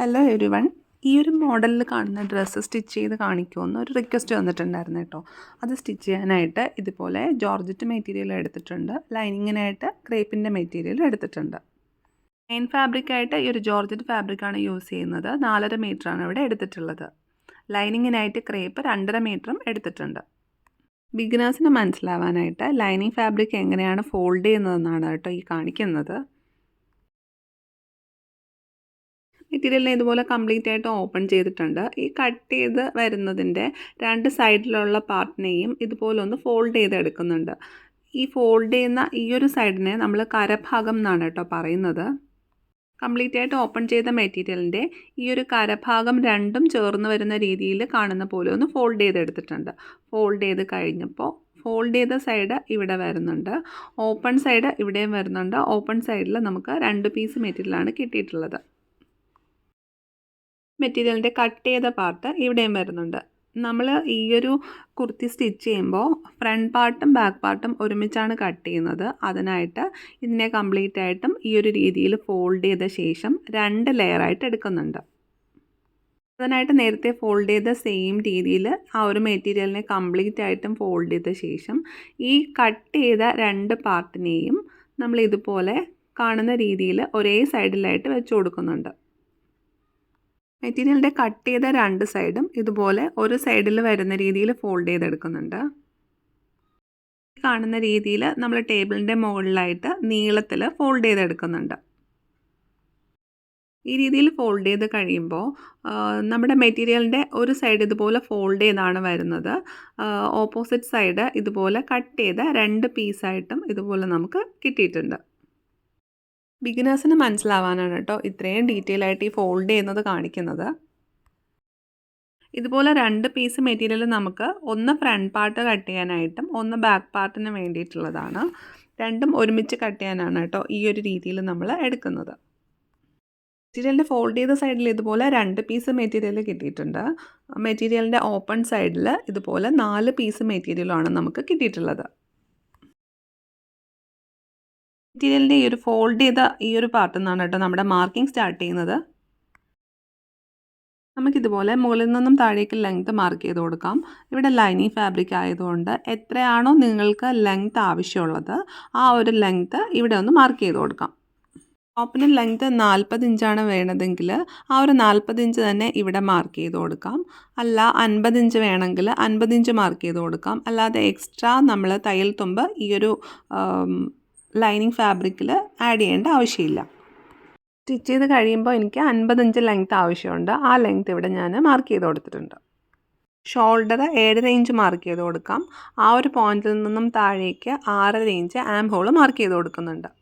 Hello every one ഈ ഒരു മോഡലിൽ കാണുന്ന ഡ്രസ്സ് സ്റ്റിച്ച് ചെയ്ത് കാണിക്കുമെന്ന് ഒരു റിക്വസ്റ്റ് വന്നിട്ടുണ്ടായിരുന്നു കേട്ടോ. അത് സ്റ്റിച്ച് ചെയ്യാനായിട്ട് ഇതുപോലെ ജോർജറ്റ് മെറ്റീരിയൽ എടുത്തിട്ടുണ്ട്. ലൈനിങ്ങിനായിട്ട് ക്രേപ്പിന്റെ മെറ്റീരിയൽ എടുത്തിട്ടുണ്ട്. മെയിൻ ഫാബ്രിക്കായിട്ട് ഈ ഒരു ജോർജറ്റ് ഫാബ്രിക്കാണ് യൂസ് ചെയ്യുന്നത്. നാലര മീറ്ററാണ് ഇവിടെ എടുത്തിട്ടുള്ളത്. ലൈനിങ്ങിനായിട്ട് ക്രേപ്പ് രണ്ടര മീറ്ററും എടുത്തിട്ടുണ്ട്. ബിഗിനേഴ്സിന് മനസ്സിലാവാനായിട്ട് ലൈനിങ് ഫാബ്രിക് എങ്ങനെയാണ് ഫോൾഡ് ചെയ്യുന്നതെന്നാണ് കേട്ടോ ഈ കാണിക്കുന്നത്. മെറ്റീരിയലിനെ ഇതുപോലെ കംപ്ലീറ്റ് ആയിട്ട് ഓപ്പൺ ചെയ്തിട്ടുണ്ട്. ഈ കട്ട് ചെയ്ത് വരുന്നതിന്റെ രണ്ട് സൈഡിലുള്ള പാർട്ടിനെയും ഇതുപോലെ ഒന്ന് ഫോൾഡ് ചെയ്ത് എടുക്കുന്നുണ്ട്. ഈ ഫോൾഡ് ചെയ്യുന്ന ഈ ഒരു സൈഡിനെ നമ്മൾ കരഭാഗം എന്നാണ് കേട്ടോ പറയുന്നത്. കംപ്ലീറ്റ് ആയിട്ട് ഓപ്പൺ ചെയ്ത മെറ്റീരിയലിന്റെ ഈ ഒരു കരഭാഗം രണ്ടും ചേർന്ന് വരുന്ന രീതിയിൽ കാണുന്ന പോലെ ഒന്ന് ഫോൾഡ് ചെയ്തെടുത്തിട്ടുണ്ട് ഫോൾഡ് ചെയ്ത് കഴിഞ്ഞപ്പോൾ ഫോൾഡ് ചെയ്ത സൈഡ് ഇവിടെ വരുന്നുണ്ട്. ഓപ്പൺ സൈഡ് ഇവിടെയും വരുന്നുണ്ട്. ഓപ്പൺ സൈഡിൽ നമുക്ക് രണ്ട് പീസ് മെറ്റീരിയലാണ് കിട്ടിയിട്ടുള്ളത്. മെറ്റീരിയലിന്റെ കട്ട് ചെയ്ത പാർട്ട് ഇവിടെയും വരുന്നുണ്ട്. നമ്മൾ ഈ ഒരു കുർത്തി സ്റ്റിച്ച് ചെയ്യുമ്പോൾ ഫ്രണ്ട് പാർട്ടും ബാക്ക് പാർട്ടും ഒരുമിച്ചാണ് കട്ട് ചെയ്യുന്നത്. അതിനായിട്ട് ഇതിനെ കംപ്ലീറ്റ് ആയിട്ടും ഈ ഒരു രീതിയിൽ ഫോൾഡ് ചെയ്ത ശേഷം രണ്ട് ലെയറായിട്ട് എടുക്കുന്നുണ്ട്. അതിനായിട്ട് നേരത്തെ ഫോൾഡ് ചെയ്ത സെയിം രീതിയിൽ ആ ഒരു മെറ്റീരിയലിനെ കംപ്ലീറ്റ് ആയിട്ടും ഫോൾഡ് ചെയ്ത ശേഷം ഈ കട്ട് ചെയ്ത രണ്ട് പാർട്ടിനെയും നമ്മൾ ഇതുപോലെ കാണുന്ന രീതിയിൽ ഒരേ സൈഡിലായിട്ട് വെച്ച് കൊടുക്കുന്നുണ്ട്. മെറ്റീരിയലിന്റെ കട്ട് ചെയ്ത രണ്ട് സൈഡും ഇതുപോലെ ഒരു സൈഡിൽ വരുന്ന രീതിയിൽ ഫോൾഡ് ചെയ്തെടുക്കുന്നുണ്ട്. കാണുന്ന രീതിയിൽ നമ്മൾ ടേബിളിന്റെ മുകളിലായിട്ട് നീളത്തിൽ ഫോൾഡ് ചെയ്തെടുക്കുന്നുണ്ട്. ഈ രീതിയിൽ ഫോൾഡ് ചെയ്ത് കഴിയുമ്പോൾ നമ്മുടെ മെറ്റീരിയലിന്റെ ഒരു സൈഡ് ഇതുപോലെ ഫോൾഡ് ചെയ്താണ് വരുന്നത്. ഓപ്പോസിറ്റ് സൈഡ് ഇതുപോലെ കട്ട് ചെയ്ത രണ്ട് പീസായിട്ടും ഇതുപോലെ നമുക്ക് കിട്ടിയിട്ടുണ്ട്. ബിഗിനേഴ്സിന് മനസ്സിലാവാനാണ് കേട്ടോ ഇത്രയും ഡീറ്റെയിൽ ആയിട്ട് ഈ ഫോൾഡ് ചെയ്യുന്നത് കാണിക്കുന്നത്. ഇതുപോലെ രണ്ട് പീസ് മെറ്റീരിയൽ നമുക്ക് ഒന്ന് ഫ്രണ്ട് പാർട്ട് കട്ട് ചെയ്യാനായിട്ടും ഒന്ന് ബാക്ക് പാർട്ടിന് വേണ്ടിയിട്ടുള്ളതാണ്. രണ്ടും ഒരുമിച്ച് കട്ട് ചെയ്യാനാണ് കേട്ടോ ഈ ഒരു രീതിയിൽ നമ്മൾ എടുക്കുന്നത്. മെറ്റീരിയലിന്റെ ഫോൾഡ് ചെയ്ത സൈഡിൽ ഇതുപോലെ രണ്ട് പീസ് മെറ്റീരിയൽ കിട്ടിയിട്ടുണ്ട്. മെറ്റീരിയലിന്റെ ഓപ്പൺ സൈഡിൽ ഇതുപോലെ നാല് പീസ് മെറ്റീരിയലാണ് നമുക്ക് കിട്ടിയിട്ടുള്ളത്. മെറ്റീരിയലിന്റെ ഈ ഒരു ഫോൾഡ് ചെയ്ത ഈ ഒരു പാർട്ടിൽ നിന്നാണ് കേട്ടോ നമ്മുടെ മാർക്കിംഗ് സ്റ്റാർട്ട് ചെയ്യുന്നത്. നമുക്കിതുപോലെ മുകളിൽ നിന്നും താഴേക്ക് ലെങ്ത് മാർക്ക് ചെയ്ത് കൊടുക്കാം. ഇവിടെ ലൈനിങ് ഫാബ്രിക് ആയതുകൊണ്ട് എത്രയാണോ നിങ്ങൾക്ക് ലെങ്ത് ആവശ്യമുള്ളത് ആ ഒരു ലെങ്ത് ഇവിടെ ഒന്ന് മാർക്ക് ചെയ്ത് കൊടുക്കാം. ടോപ്പിന് ലെങ്ത് നാൽപ്പത് ഇഞ്ചാണ് വേണതെങ്കിൽ ആ ഒരു നാൽപ്പത് ഇഞ്ച് തന്നെ ഇവിടെ മാർക്ക് ചെയ്ത് കൊടുക്കാം. അല്ല അൻപത് ഇഞ്ച് വേണമെങ്കിൽ അൻപത് ഇഞ്ച് മാർക്ക് ചെയ്ത് കൊടുക്കാം. അല്ലാതെ എക്സ്ട്രാ നമ്മൾ തയ്യൽ തുമ്പ് ഈ ഒരു ലൈനിങ് ഫാബ്രിക്കിൽ ആഡ് ചെയ്യേണ്ട ആവശ്യമില്ല. സ്റ്റിച്ച് ചെയ്ത് കഴിയുമ്പോൾ എനിക്ക് അൻപത്തഞ്ച് ലെങ്ത് ആവശ്യമുണ്ട്. ആ ലെങ്ത് ഇവിടെ ഞാൻ മാർക്ക് ചെയ്ത് കൊടുത്തിട്ടുണ്ട്. ഷോൾഡർ ഏഴര ഇഞ്ച് മാർക്ക് ചെയ്ത് കൊടുക്കാം. ആ ഒരു പോയിന്റിൽ നിന്നും താഴേക്ക് ആറര ഇഞ്ച് ആം ഹോൾ മാർക്ക് ചെയ്ത് കൊടുക്കുന്നുണ്ട്.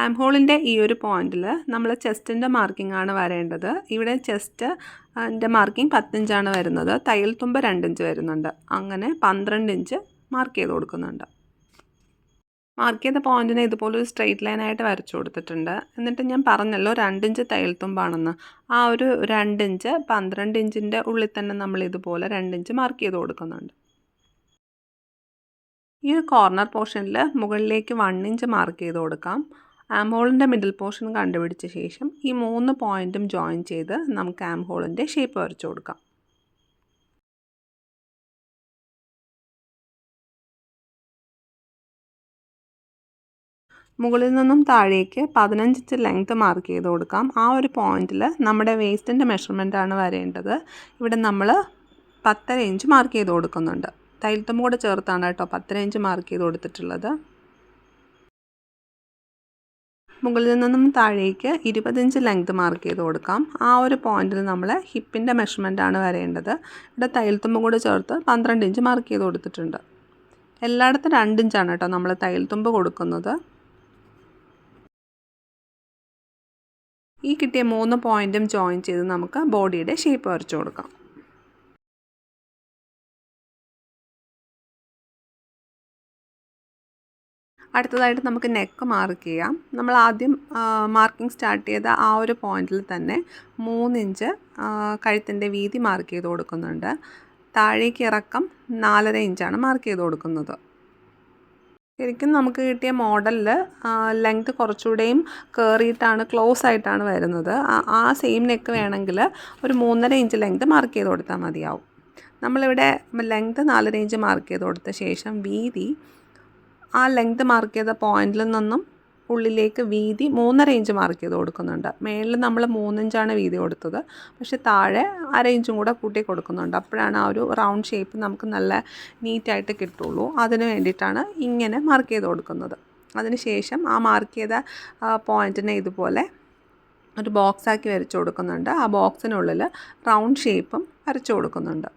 ആം ഹോളിന്റെ ഈ ഒരു പോയിന്റിൽ നമ്മൾ ചെസ്റ്റിന്റെ മാർക്കിംഗ് ആണ് വരേണ്ടത്. ഇവിടെ ചെസ്റ്റ് എന്റെ മാർക്കിംഗ് പത്തിഞ്ചാണ് വരുന്നത്. തയ്യൽ തുമ്പ് രണ്ടിഞ്ച് വരുന്നുണ്ട്. അങ്ങനെ പന്ത്രണ്ട് ഇഞ്ച് മാർക്ക് ചെയ്ത് കൊടുക്കുന്നുണ്ട്. മാർക്ക് ചെയ്ത പോയിന്റിനെ ഇതുപോലെ ഒരു സ്ട്രെയിറ്റ് ലൈനായിട്ട് വരച്ചു കൊടുത്തിട്ടുണ്ട്. എന്നിട്ട് ഞാൻ പറഞ്ഞല്ലോ രണ്ടിഞ്ച് തയ്യൽ തുമ്പാണെന്ന്. ആ ഒരു രണ്ടിഞ്ച് പന്ത്രണ്ട് ഇഞ്ചിന്റെ ഉള്ളിൽ തന്നെ നമ്മൾ ഇതുപോലെ രണ്ടിഞ്ച് മാർക്ക് ചെയ്ത് കൊടുക്കുന്നുണ്ട്. ഈ ഒരു കോർണർ പോർഷനിൽ മുകളിലേക്ക് വൺ ഇഞ്ച് മാർക്ക് ചെയ്ത് കൊടുക്കാം. ആം ഹോളിന്റെ മിഡിൽ പോർഷൻ കണ്ടുപിടിച്ച ശേഷം ഈ മൂന്ന് പോയിന്റും ജോയിൻ ചെയ്ത് നമുക്ക് ആം ഹോളിന്റെ ഷേപ്പ് വരച്ചു കൊടുക്കാം. മുകളിൽ നിന്നും താഴേക്ക് പതിനഞ്ച് ഇഞ്ച് ലെങ്ത്ത് മാർക്ക് ചെയ്ത് കൊടുക്കാം. ആ ഒരു പോയിന്റിൽ നമ്മുടെ വേസ്റ്റിന്റെ മെഷർമെന്റ് ആണ് വരേണ്ടത്. ഇവിടെ നമ്മൾ പത്തര ഇഞ്ച് മാർക്ക് ചെയ്ത് കൊടുക്കുന്നുണ്ട്. തൈലത്തും കൂടെ ചേർത്താണ് കേട്ടോ പത്തര ഇഞ്ച് മാർക്ക് ചെയ്ത് കൊടുത്തിട്ടുള്ളത്. മുകളിൽ നിന്നും താഴേക്ക് ഇരുപത്തിഞ്ച് ലെങ്ത് മാർക്ക് ചെയ്ത് കൊടുക്കാം. ആ ഒരു പോയിന്റിൽ നമ്മൾ ഹിപ്പിന്റെ ആണ് വരേണ്ടത്. ഇവിടെ തയ്യൽത്തുമ്പ് കൂടെ ചേർത്ത് പന്ത്രണ്ട് ഇഞ്ച് മാർക്ക് ചെയ്ത് കൊടുത്തിട്ടുണ്ട്. എല്ലായിടത്തും രണ്ട് ഇഞ്ചാണ് കേട്ടോ നമ്മൾ തയ്യൽത്തുമ്പ് കൊടുക്കുന്നത്. ഈ കിട്ടിയ മൂന്ന് പോയിന്റും ജോയിൻ ചെയ്ത് നമുക്ക് ബോഡിയുടെ ഷേപ്പ് വരച്ചു കൊടുക്കാം. അടുത്തതായിട്ട് നമുക്ക് നെക്ക് മാർക്ക് ചെയ്യാം. നമ്മൾ ആദ്യം മാർക്കിംഗ് സ്റ്റാർട്ട് ചെയ്ത ആ ഒരു പോയിന്റിൽ തന്നെ മൂന്നിഞ്ച് കഴുത്തിന്റെ വീതി മാർക്ക് ചെയ്ത് കൊടുക്കുന്നുണ്ട്. താഴേക്ക് ഇറക്കം നാലര ഇഞ്ചാണ് മാർക്ക് ചെയ്ത് കൊടുക്കുന്നത്. ശരിക്കും നമുക്ക് കിട്ടിയ മോഡലിൽ ലെങ്ത് കുറച്ചുകൂടെയും കയറിയിട്ടാണ് ക്ലോസ് ആയിട്ടാണ് വരുന്നത്. ആ സെയിം നെക്ക് വേണമെങ്കിൽ ഒരു മൂന്നര ഇഞ്ച് ലെങ്ത് മാർക്ക് ചെയ്ത് കൊടുത്താൽ മതിയാവും. നമ്മളിവിടെ ലെങ്ത് നാലര ഇഞ്ച് മാർക്ക് ചെയ്ത് കൊടുത്ത ശേഷം വീതി ആ ലെങ്ത് മാർക്ക് ചെയ്ത പോയിന്റിൽ നിന്നും ഉള്ളിലേക്ക് വീതി മൂന്നര ഇഞ്ച് മാർക്ക് ചെയ്ത് കൊടുക്കുന്നുണ്ട്. മേളിൽ നമ്മൾ മൂന്നിഞ്ചാണ് വീതി കൊടുത്തത്. പക്ഷെ താഴെ അര ഇഞ്ചും കൂടെ കൂട്ടി കൊടുക്കുന്നുണ്ട്. അപ്പോഴാണ് ആ ഒരു റൗണ്ട് ഷേപ്പ് നമുക്ക് നല്ല നീറ്റായിട്ട് കിട്ടുള്ളൂ. അതിന് വേണ്ടിയിട്ടാണ് ഇങ്ങനെ മാർക്ക് ചെയ്ത് കൊടുക്കുന്നത്. അതിന് ശേഷം ആ മാർക്ക് ചെയ്ത പോയിന്റിനെ ഇതുപോലെ ഒരു ബോക്സാക്കി വരച്ചു കൊടുക്കുന്നുണ്ട്. ആ ബോക്സിനുള്ളിൽ റൗണ്ട് ഷേപ്പും വരച്ചു കൊടുക്കുന്നുണ്ട്.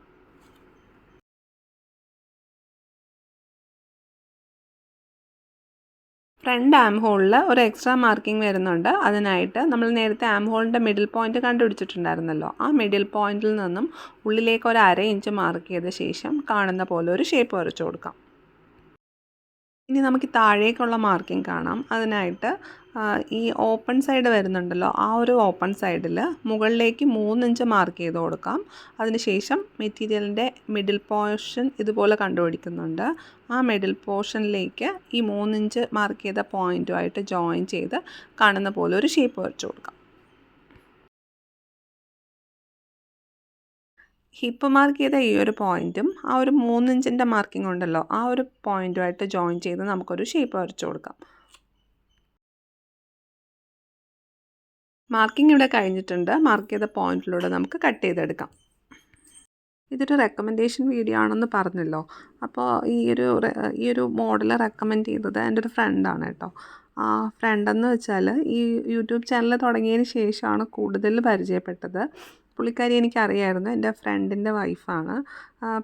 ഫ്രണ്ട് ആം ഹോളിൽ ഒരു എക്സ്ട്രാ മാർക്കിംഗ് വരുന്നുണ്ട്. അതിനായിട്ട് നമ്മൾ നേരത്തെ ആം ഹോളിന്റെ മിഡിൽ പോയിന്റ് കണ്ടുപിടിച്ചിട്ടുണ്ടായിരുന്നല്ലോ. ആ മിഡിൽ പോയിന്റിൽ നിന്നും ഉള്ളിലേക്ക് ഒരു അര ഇഞ്ച് മാർക്ക് ചെയ്ത ശേഷം കാണുന്ന പോലെ ഒരു ഷേപ്പ് വരച്ചു കൊടുക്കാം. ഇനി നമുക്ക് താഴേക്കുള്ള മാർക്കിംഗ് കാണാം. അതിനായിട്ട് ഈ ഓപ്പൺ സൈഡ് വരുന്നുണ്ടല്ലോ ആ ഒരു ഓപ്പൺ സൈഡിൽ മുകളിലേക്ക് മൂന്നിഞ്ച് മാർക്ക് ചെയ്ത് കൊടുക്കാം. അതിനുശേഷം മെറ്റീരിയലിന്റെ മിഡിൽ പോർഷൻ ഇതുപോലെ കണ്ടുപിടിക്കുന്നുണ്ട്. ആ മിഡിൽ പോർഷനിലേക്ക് ഈ മൂന്നിഞ്ച് മാർക്ക് ചെയ്ത പോയിന്റുമായിട്ട് ജോയിൻ ചെയ്ത് കാണുന്ന പോലെ ഒരു ഷേപ്പ് വരച്ചു കൊടുക്കാം. ഹിപ്പ് മാർക്ക് ചെയ്ത ഈ ഒരു പോയിന്റും ആ ഒരു മൂന്നിഞ്ചിന്റെ മാർക്കിംഗ് ഉണ്ടല്ലോ ആ ഒരു പോയിന്റുമായിട്ട് ജോയിൻ ചെയ്ത് നമുക്കൊരു ഷേപ്പ് വരച്ചു കൊടുക്കാം. മാർക്കിംഗ് ഇവിടെ കഴിഞ്ഞിട്ടുണ്ട്. മാർക്ക് ചെയ്ത പോയിന്റിലൂടെ നമുക്ക് കട്ട് ചെയ്തെടുക്കാം. ഇതൊരു റെക്കമെൻഡേഷൻ വീഡിയോ ആണെന്ന് പറഞ്ഞല്ലോ. അപ്പോൾ ഈ ഒരു ഈ ഒരു മോഡൽ റെക്കമെൻഡ് ചെയ്തത് എന്റെ ഒരു ഫ്രണ്ടാണ് കേട്ടോ. ആ ഫ്രണ്ടെന്ന് വെച്ചാൽ ഈ യൂട്യൂബ് ചാനൽ തുടങ്ങിയതിന് ശേഷമാണ് കൂടുതൽ പരിചയപ്പെട്ടത്. പുള്ളിക്കാരി എനിക്കറിയായിരുന്നു. എന്റെ ഫ്രണ്ടിന്റെ വൈഫാണ്.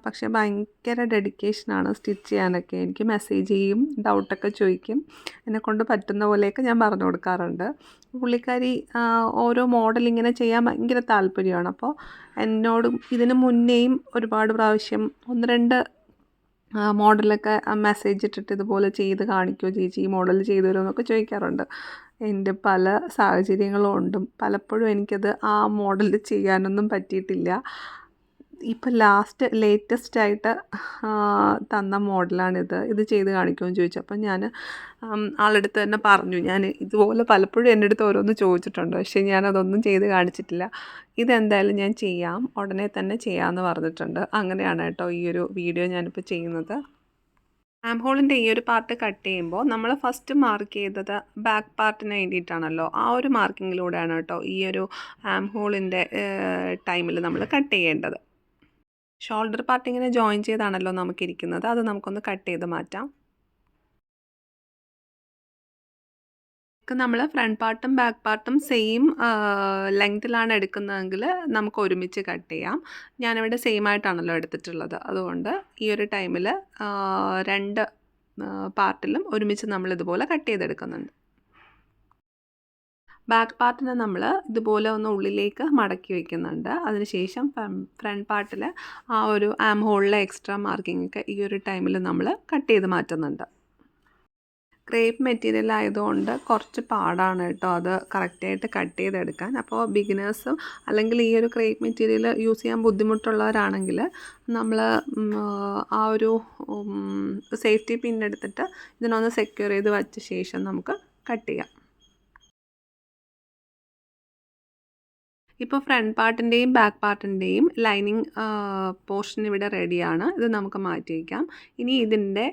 പക്ഷേ ഭയങ്കര ഡെഡിക്കേഷനാണ് സ്റ്റിച്ച് ചെയ്യാനൊക്കെ. എനിക്ക് മെസ്സേജ് ചെയ്യും ഡൗട്ടൊക്കെ ചോദിക്കും. എന്നെക്കൊണ്ട് പറ്റുന്ന പോലെയൊക്കെ ഞാൻ പറഞ്ഞു കൊടുക്കാറുണ്ട്. പുള്ളിക്കാരി ഓരോ മോഡൽ ഇങ്ങനെ ചെയ്യാൻ ഭയങ്കര താല്പര്യമാണ്. അപ്പോൾ എന്നോടും ഇതിന് മുന്നേയും ഒരുപാട് പ്രാവശ്യം ഒന്ന് രണ്ട് മോഡലൊക്കെ മെസ്സേജ് ഇട്ടിട്ട് ഇതുപോലെ ചെയ്ത് കാണിക്കുമോ ചേച്ചി ഈ മോഡൽ ചെയ്തു തരുമോ എന്നൊക്കെ ചോദിക്കാറുണ്ട്. എന്റെ പല സാഹചര്യങ്ങളും കൊണ്ടും പലപ്പോഴും എനിക്കത് ആ മോഡൽ ചെയ്യാനൊന്നും പറ്റിയിട്ടില്ല. ഇപ്പം ലാസ്റ്റ് ലേറ്റസ്റ്റ് ആയിട്ട് തന്ന മോഡലാണിത്. ഇത് ചെയ്ത് കാണിക്കുമെന്ന് ചോദിച്ചു. അപ്പം ഞാൻ ആളെടുത്ത് തന്നെ പറഞ്ഞു. ഞാൻ ഇതുപോലെ പലപ്പോഴും എന്റെ അടുത്ത് ഓരോന്ന് ചോദിച്ചിട്ടുണ്ട്. പക്ഷേ ഞാനതൊന്നും ചെയ്ത് കാണിച്ചിട്ടില്ല. ഇതെന്തായാലും ഞാൻ ചെയ്യാം. ഉടനെ തന്നെ ചെയ്യാമെന്ന് പറഞ്ഞിട്ടുണ്ട്. അങ്ങനെയാണ് കേട്ടോ ഈ ഒരു വീഡിയോ ഞാനിപ്പോൾ ചെയ്യുന്നത്. ആം ഹോളിന്റെ ഈ ഒരു പാർട്ട് കട്ട് ചെയ്യുമ്പോൾ നമ്മൾ ഫസ്റ്റ് മാർക്ക് ചെയ്തത് ബാക്ക് പാർട്ടിന് വേണ്ടിയിട്ടാണല്ലോ. ആ ഒരു മാർക്കിങ്ങിലൂടെയാണ് കേട്ടോ ഈ ഒരു ആം ഹോളിന്റെ ടൈമിൽ നമ്മൾ കട്ട് ചെയ്യേണ്ടത്. ഷോൾഡർ പാർട്ട് ഇങ്ങനെ ജോയിൻ ചെയ്താണല്ലോ നമുക്കിരിക്കുന്നത്. അത് നമുക്കൊന്ന് കട്ട് ചെയ്ത് മാറ്റാം. നമ്മൾ ഫ്രണ്ട് പാർട്ടും ബാക്ക് പാർട്ടും സെയിം ലെങ്തിലാണ് എടുക്കുന്നതെങ്കിൽ നമുക്ക് ഒരുമിച്ച് കട്ട് ചെയ്യാം. ഞാനിവിടെ സെയിം ആയിട്ടാണല്ലോ എടുത്തിട്ടുള്ളത്. അതുകൊണ്ട് ഈ ഒരു ടൈമിൽ രണ്ട് പാർട്ടിലും ഒരുമിച്ച് നമ്മൾ ഇതുപോലെ കട്ട് ചെയ്തെടുക്കുന്നുണ്ട്. ബാക്ക് പാർട്ടിനെ നമ്മൾ ഇതുപോലെ ഒന്ന് ഉള്ളിലേക്ക് മടക്കി വയ്ക്കുന്നുണ്ട് അതിനുശേഷം ഫ്രണ്ട് പാർട്ടിൽ ആ ഒരു ആം ഹോളിലെ എക്സ്ട്രാ മാർക്കിംഗ് ഒക്കെ ഈ ഒരു ടൈമിൽ നമ്മൾ കട്ട് ചെയ്ത് മാറ്റുന്നുണ്ട്. ക്രേപ്പ് മെറ്റീരിയൽ ആയതുകൊണ്ട് കുറച്ച് പാടാണ് കേട്ടോ അത് കറക്റ്റായിട്ട് കട്ട് ചെയ്തെടുക്കാൻ. അപ്പോൾ ബിഗിനേഴ്സും അല്ലെങ്കിൽ ഈ ഒരു ക്രേപ്പ് മെറ്റീരിയൽ യൂസ് ചെയ്യാൻ ബുദ്ധിമുട്ടുള്ളവരാണെങ്കിൽ നമ്മൾ ആ ഒരു സേഫ്റ്റി പിൻ എടുത്തിട്ട് ഇതിനൊന്ന് സെക്യൂർ ചെയ്ത് വച്ച ശേഷം നമുക്ക് കട്ട് ചെയ്യാം. ഇപ്പോൾ ഫ്രണ്ട് പാർട്ടിന്റെയും ബാക്ക് പാർട്ടിന്റെയും ലൈനിങ് പോർഷൻ ഇവിടെ റെഡിയാണ് ഇത് നമുക്ക് മാറ്റി വയ്ക്കാം ഇനി ഇതിന്റെ